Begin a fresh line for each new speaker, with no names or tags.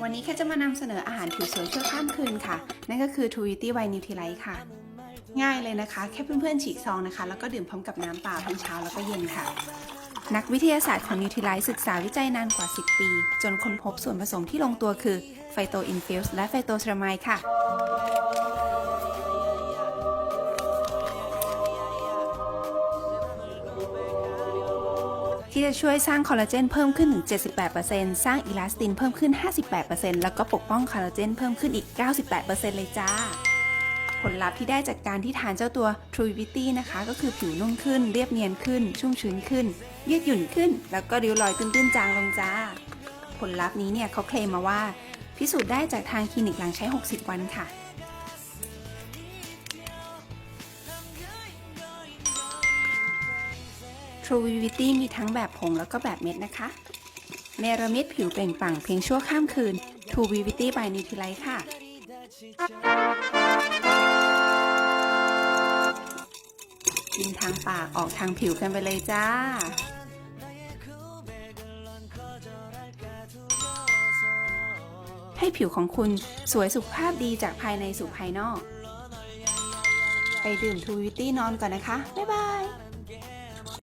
วันนี้แค่จะมานำเสนออาหารผิวสวยชั่วข้ามคืนค่ะ นั่นก็คือ t w i t y White Nutrilite ค่ะ ง่ายเลยนะคะ แค่เพื่อนๆฉีกซองนะคะ แล้วก็ดื่มพร้อมกับน้ำเปล่าทั้งเช้าแล้วก็เย็นค่ะ นักวิทยาศาสตร์ของนิวเทลไรส์ศึกษาวิจัยนานกว่า 10 ปี จนค้นพบส่วนผสมที่ลงตัวคือไฟโตอินฟิวส์และไฟโตเซรามายค่ะ ที่จะช่วยสร้างคอลลาเจนเพิ่มขึ้นถึง 78%สร้างอิลาสตินเพิ่มขึ้น 58%แล้วก็ปกป้องคอลลาเจนเพิ่มขึ้นอีก 98%เลยจ้า ผลลัพธ์ที่ได้จากการที่ทานเจ้าตัว True Beauty นะคะ ก็คือผิวนุ่มขึ้น เรียบเนียนขึ้น ชุ่มชื้นขึ้น ยืดหยุ่นขึ้น แล้วก็ริ้วรอยตื้นๆจางลงจ้า ผลลัพธ์นี้เนี่ยเขาเคลมมาว่า พิสูจน์ได้จากทางคลินิกหลังใช้ 60 วันค่ะ True Beauty มีทั้งแบบผงแล้วก็แบบเม็ดนะคะ เนรมิตผิวเปล่งปลั่งเพียงชั่วข้ามคืน True Beauty by Nutrilite ค่ะ กินทางปากออกทางผิวกันไปเลยจ้าให้ผิวของคุณสวยสุขภาพดีจากภายในสู่ภายนอก ไปดื่มทูวิตี้นอนก่อนนะคะ บ๊ายบาย